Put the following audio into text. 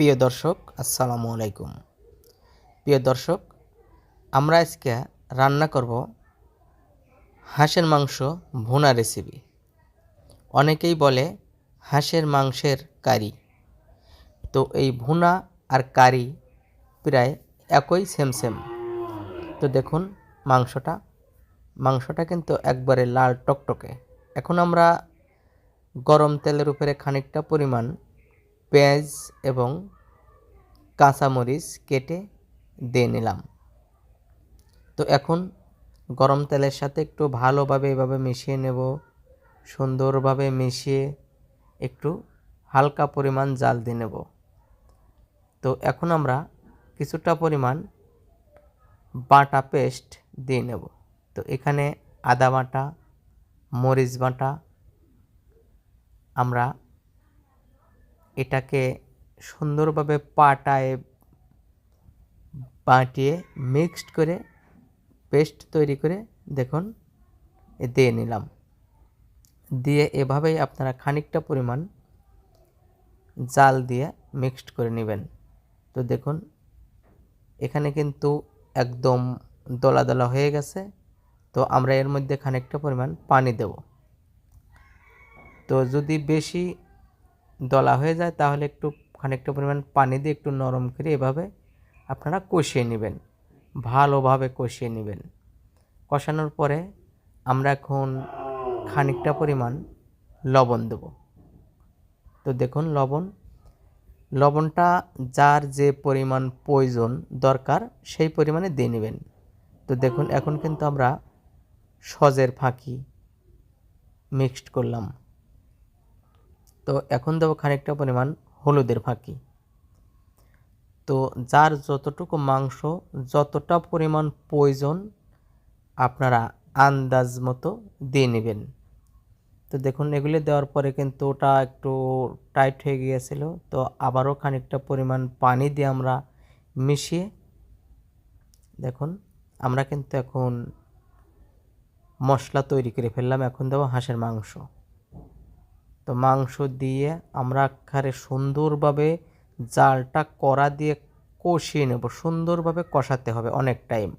প্রিয় দর্শক, আসসালামু আলাইকুম। প্রিয় দর্শক, আমরা আজকে রান্না করব হাঁসের মাংস ভুনা রেসিপি অনেকেই বলে হাঁসের মাংসের কারি। তো এই ভুনা আর কারি প্রায় একই সেম সেম তো দেখুন মাংসটা। মাংসটা কিন্তু একবারে লাল টকটকে। এখন আমরা গরম তেলের উপরে খানিকটা পরিমাণ পেঁয়াজ এবং কাঁচামরিচ কেটে দিয়ে নিলাম। তো এখন গরম তেলের সাথে একটু ভালোভাবে এভাবে মিশিয়ে নেব। সুন্দরভাবে মিশিয়ে একটু হালকা পরিমাণ জাল দিয়ে নেব। তো এখন আমরা কিছুটা পরিমাণ বাটা পেস্ট দিয়ে নেব। তো এখানে আদা বাটা, মরিচ বাটা আমরা এটাকে সুন্দরভাবে পাটায় বাটিয়ে মিক্সড করে পেস্ট তৈরি করে দেখুন দিয়ে নিলাম। দিয়ে এভাবেই আপনারা খানিকটা পরিমাণ জাল দিয়ে মিক্সড করে নেবেন। তো দেখুন, এখানে কিন্তু একদম দলা দলা হয়ে গেছে। তো আমরা এর মধ্যে খানিকটা পরিমাণ পানি দেব। তো যদি বেশি দলা হয়ে যায়, তাহলে একটু খানিকটা পরিমাণ পানি দিয়ে একটু নরম করে এভাবে আপনারা কষিয়ে নেবেন, ভালোভাবে কষিয়ে নেবেন। কষানোর পরে আমরা এখন খানিকটা পরিমাণ লবণ দেব। তো দেখুন, লবণ, লবণটা যার যে পরিমাণ প্রয়োজন দরকার, সেই পরিমাণে দিয়ে নেবেন। তো দেখুন, এখন কিন্তু আমরা সজের ফাঁকি মিক্সড করলাম। তো এখন দেবো খানিকটা পরিমাণ হলুদের ফাঁকি। তো যার যতটুকু মাংস, যতটা পরিমাণ প্রয়োজন আপনারা আন্দাজ মতো দিয়ে নেবেন। তো দেখুন, এগুলি দেওয়ার পরে কিন্তু ওটা একটু টাইট হয়ে গিয়েছিল। তো আবারও খানিকটা পরিমাণ পানি দিয়ে আমরা মিশিয়ে, দেখুন, আমরা কিন্তু এখন মশলা তৈরি করে ফেললাম। এখন দেবো হাঁসের মাংস। তো মাংস দিয়ে আমরা এখানে সুন্দরভাবে জালটা কড়া দিয়ে কষিয়ে নেব। সুন্দরভাবে কষাতে হবে অনেক টাইম